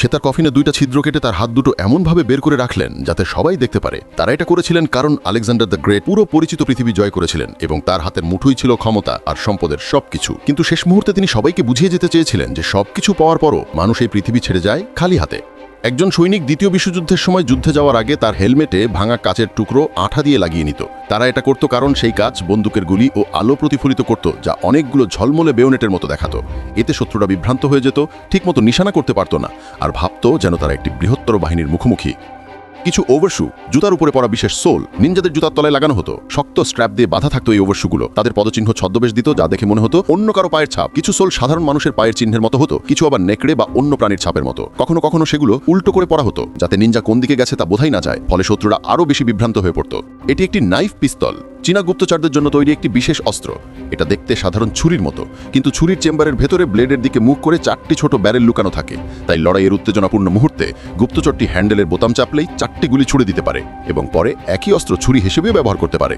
সে তার কফিনে দুইটা ছিদ্র কেটে তার হাত দুটো এমনভাবে বের করে রাখলেন যাতে সবাই দেখতে পারে। তারা এটা করেছিলেন কারণ আলেকজান্ডার দ্য গ্রেট পুরো পরিচিত পৃথিবী জয় করেছিলেন এবং তার হাতের মুঠোই ছিল ক্ষমতা আর সম্পদের সবকিছু। কিন্তু শেষ মুহূর্তে তিনি সবাইকে বুঝিয়ে যেতে চেয়েছিলেন যে সবকিছু পাওয়ার পরও মানুষ এই পৃথিবী ছেড়ে যায় খালি হাতে। একজন সৈনিক দ্বিতীয় বিশ্বযুদ্ধের সময় যুদ্ধে যাওয়ার আগে তার হেলমেটে ভাঙা কাচের টুকরো আঠা দিয়ে লাগিয়ে নিত। তারা এটা করত কারণ সেই কাজ বন্দুকের গুলি ও আলো প্রতিফলিত করত, যা অনেকগুলো ঝলমলে বেওনেটের মতো দেখাত। এতে শত্রুরা বিভ্রান্ত হয়ে যেত, ঠিকমতো নিশানা করতে পারত না, আর ভাবত যেন তারা একটি বৃহত্তর বাহিনীর মুখোমুখি। কিছু ওভারশু জুতার উপরে পড়া বিশেষ সোল, নিনজাদের জুতার তলায় লাগানো হতো। শক্ত স্ট্র্যাপ দিয়ে বাধা থাকতো এই ওভারশুগুলো তাদের পদচিহ্ন ছদ্মবেশ দিত, যা দেখে মনে হতো অন্য কারও পায়ের ছাপ। কিছু সোল সাধারণ মানুষের পায়ের চিহ্নের মতো হতো, কিছু আবার নেকড়ে বা অন্য প্রাণীর ছাপের মতো। কখনো কখনো সেগুলো উল্টো করে পড়া হতো, যাতে নিনজা কোন দিকে গেছে তা বোঝাই না যায়, ফলে শত্রুরা আরও বেশি বিভ্রান্ত হয়ে পড়তো। এটি একটি নাইফ পিস্তল চীনা গুপ্তচারদের জন্য তৈরি একটি বিশেষ অস্ত্র। এটা দেখতে সাধারণ ছুরির মতো, কিন্তু ছুরির চেম্বারের ভেতরে ব্লেডের দিকে মুখ করে চারটি ছোট ব্যারেল লুকানো থাকে। তাই লড়াইয়ের উত্তেজনাপূর্ণ মুহূর্তে গুপ্তচরটি হ্যান্ডেলের বোতাম চাপলেই চারটি গুলি ছুড়ে দিতে পারে এবং পরে একই অস্ত্র ছুরি হিসেবেও ব্যবহার করতে পারে।